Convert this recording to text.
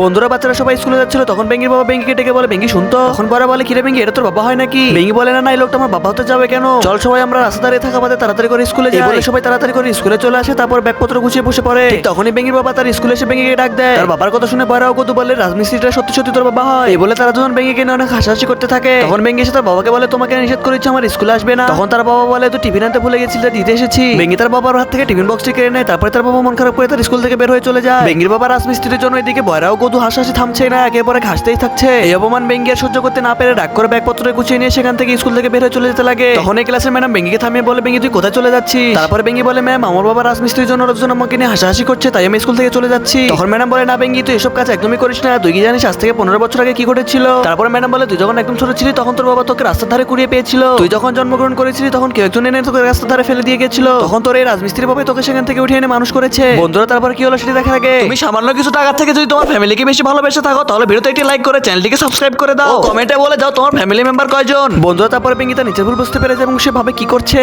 বন্ধুরা বাচ্চারা সবাই স্কুলে যাচ্ছিল তখন বেঙ্গির বাবা বেঙ্গিকে ডেকে বলে বেঙ্গি শুনতো তখন বড় বলে কিরে বেঙ্গি এটা তোর বাবা হয় নাকি? বেঙ্গি বলে না না এই লোকটা আমার বাবা হতে যাবে কেন? চল সবাই আমরা রাস্তা দাঁড়িয়ে থাকা বাদে তাড়াতাড়ি করে স্কুলে যাই। বলে সবাই তাড়াতাড়ি করে স্কুলে চলে আসে তারপর ব্যাগপত্র গুছিয়ে বসে পড়ে। তখনই বেঙ্গির বাবা তার স্কুলে এসে বেঙ্গিকে ডাক দেয়। তার বাবার কথা শুনে বড় কত বলে রাজমিস্ত্রিটা সত্যি সত্যি তোর বাবা হয়? এই বলে তারা যখন বেঙ্গিকে নিয়ে অনেক হাসাহাসি করতে থাকে। তখন বেঙ্গি এসে তার বাবাকে বলে তোমাকে নিষেধ করেছি আমার স্কুলে আসবে না। তখন তার বাবা বলে তো টিফিন আনতে ভুলে গেছিলি দিতে এসেছি। বেঙ্গি তার বাবার হাত থেকে টিফিন বক্সটি কেড়ে নেয় তারপরে তার বাবা মন খারাপ করে তার স্কুল থেকে বের হয়ে চলে যায়। বেঙ্গির বাবা রাজমিস্ত্রির জন্য এদিকে বয়রাও কদু হাসাহাসি থামছে না, একেবারে ঘাসতেই থাকছে। এই অপমান বেঙ্গি আর সহ্য করতে না পেরে ডাক করে ব্যাগপত্র গুছিয়ে নিয়ে সেখান থেকে স্কুল থেকে বের হয়ে চলে যেতে লাগে। তখন এই ক্লাসের ম্যাডাম বেঙ্গিকে থামিয়ে বলে বেঙ্গি তুই কোথায় চলে যাচ্ছিস? তারপরে বেঙ্গি বলে, ম্যাম, আমার বাবা রাজমিস্ত্রির জন্য লোকজন আমাকে নিয়ে হাসাহাসি করছে, তাই আমি স্কুল থেকে চলে যাচ্ছি। তখন ম্যাডাম বলে, না বেঙ্গি তুই এসব কাজ একদমই করিস না। তুই কি জানিস, আজ থেকে পনেরো বছর আগে কি ঘটেছিল? তারপরে ম্যাডাম বলে, তুই যখন একদম ছোট ছিলি, তখন তোর বাবা তোকে রাস্তার ধারে কুড়িয়ে পেয়েছিল। তুই যখন জন্মগ্রহণ করেছিলি, তখন কেউ একজন এনে তোকে রাস্তার ধারে ফেলে দিয়ে গেছিল। তখন তোর এই রাজমিস্ত্রির বাবা তোকে সেখান থেকে উঠিয়ে এনে মানুষ করেছে। বন্ধুরা, তারপর কি হলো সেটা দেখা থাকে তুমি সামান্য কিছু টাকা থেকে যদি তোমার ফ্যামিলিকে বেশি ভালোবেসে থাকো তাহলে ভিডিওতে একটি লাইক করে চ্যানেলটিকে সাবস্ক্রাইব করে দাও। কমেন্টে বলে দাও তোমার ফ্যামিলি মেম্বার কয়জন। বন্ধুরা তারপরে পিঙ্গিতা নিচে ভুল বুঝতে পেরেছে এবং সে ভাবে কি করছে।